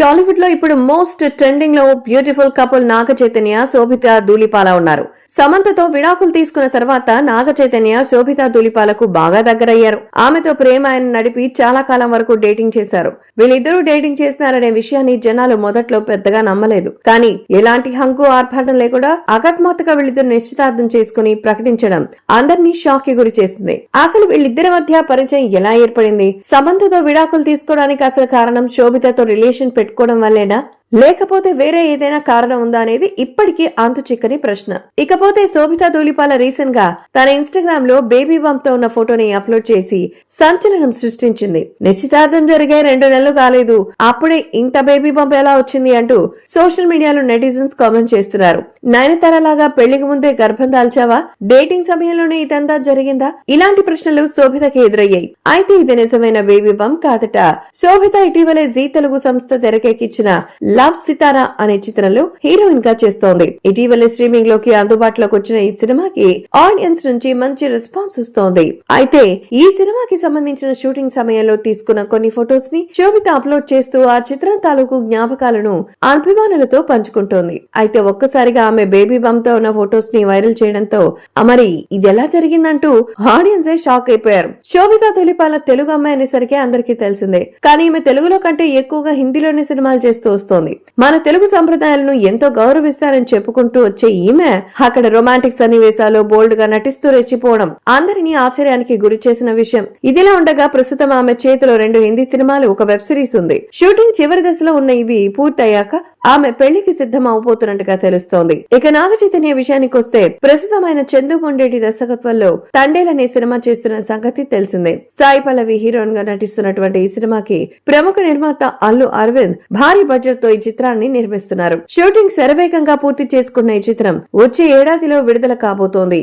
టాలీవుడ్లో ఇప్పుడు మోస్ట్ ట్రెండింగ్లో బ్యూటిఫుల్ కపుల్ నాగ చైతన్య శోభిత ధూళిపాల ఉన్నారు. సమంతతో విడాకులు తీసుకున్న తర్వాత నాగ చైతన్య శోభిత దులిపాలకు బాగా దగ్గరయ్యారు. ఆమెతో ప్రేమ ఆయన నడిపి చాలా కాలం వరకు డేటింగ్ చేశారు. వీళ్ళిద్దరూ డేటింగ్ చేస్తున్నారనే విషయాన్ని జనాలు మొదట్లో పెద్దగా నమ్మలేదు. కానీ ఎలాంటి హంకు ఆర్భాటం లేకుండా అకస్మాత్తుగా వీళ్ళిద్దరు నిశ్చితార్థం చేసుకుని ప్రకటించడం అందరినీ షాక్కి గురి చేసింది. అసలు వీళ్ళిద్దరి మధ్య పరిచయం ఎలా ఏర్పడింది? సమంతతో విడాకులు తీసుకోవడానికి అసలు కారణం శోభితతో రిలేషన్ పెట్టుకోవడం వల్లేనా? లేకపోతే వేరే ఏదైనా కారణం ఉందా అనేది ఇప్పటికీ అంతు చిక్కని ప్రశ్న. ఇకపోతే శోభిత ధూళిపాల రీసెంట్గా తన ఇన్స్టాగ్రామ్లో బేబీ బంప్తో ఉన్న ఫోటోని అప్లోడ్ చేసి సంచలనం సృష్టించింది. నిశ్చితార్థం జరిగే రెండు నెలలు కాలేదు. అప్పుడే ఇంత బేబీ బంప్ ఎలా వచ్చింది అంటూ సోషల్ మీడియాలో నెటిజన్స్ కామెంట్ చేస్తున్నారు. నయనతార లాగా పెళ్ళికి ముందే గర్భం దాల్చావా? డేటింగ్ సమయంలోనే ఇదంతా జరిగిందా? ఇలాంటి ప్రశ్నలు శోభితకి ఎదురయ్యాయి. అయితే ఇది నిజమైన బేబీ బంప్ కాదట. శోభిత ఇటీవలే జీ తెలుగు సంస్థ తెరకెక్కించిన లవ్ సితారా అనే చిత్రంలో హీరోయిన్గా చేస్తోంది. ఇటీవలే స్ట్రీమింగ్లోకి అందుబాటులోకి వచ్చిన ఈ సినిమాకి ఆడియన్స్ నుంచి మంచి రెస్పాన్స్ వస్తోంది. అయితే ఈ సినిమాకి సంబంధించిన షూటింగ్ సమయంలో తీసుకున్న కొన్ని ఫొటోస్ని శోభిత అప్లోడ్ చేస్తూ ఆ చిత్రం తాలూకు జ్ఞాపకాలను అభిమానులతో పంచుకుంటోంది. అయితే ఒక్కసారిగా ఆమె బేబీ బమ్తో ఉన్న ఫొటోస్ని వైరల్ చేయడంతో అమరి మరి ఇది ఎలా జరిగిందంటూ ఆడియన్స్ షాక్ అయిపోయారు. శోభిత తొలిపాల తెలుగు అమ్మాయి అనేసరికి అందరికీ తెలిసిందే. కానీ ఈమె తెలుగులో కంటే ఎక్కువగా హిందీలోనే సినిమాలు చేస్తూ వస్తోంది. మన తెలుగు సంప్రదాయాలను ఎంతో గౌరవిస్తారని చెప్పుకుంటూ వచ్చే ఈమె అక్కడ రొమాంటిక్ సన్నివేశాలు బోల్డ్గా నటిస్తూ రెచ్చిపోవడం అందరినీ ఆశ్చర్యానికి గురి చేసిన విషయం. ఇదిలా ఉండగా ప్రస్తుతం ఆమె చేతిలో రెండు హిందీ సినిమాలు ఒక వెబ్ సిరీస్ ఉంది. షూటింగ్ చివరి దశలో ఉన్న ఇవి పూర్తయ్యాక ఆమె పెళ్ళికి సిద్ధం అవబోతున్నట్టుగా తెలుస్తోంది. ఇక నాగ చైతన్య విషయానికి వస్తే ప్రస్తుతం ఆయన చందు పొండేటి దర్శకత్వంలో తండేల్ అనే సినిమా చేస్తున్న సంగతి తెలిసిందే. సాయి పల్లవి హీరోయిన్గా నటిస్తున్నటువంటి ఈ సినిమాకి ప్రముఖ నిర్మాత అల్లు అరవింద్ భారీ బడ్జెట్తో ఈ చిత్రాన్ని నిర్మిస్తున్నారు. షూటింగ్ శరవేగంగా పూర్తి చేసుకున్న ఈ చిత్రం వచ్చే ఏడాదిలో విడుదల కాబోతోంది.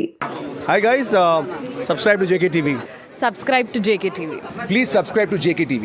Hi guys, uh, subscribe to JKTV. Subscribe to JK TV Please subscribe to JKTV.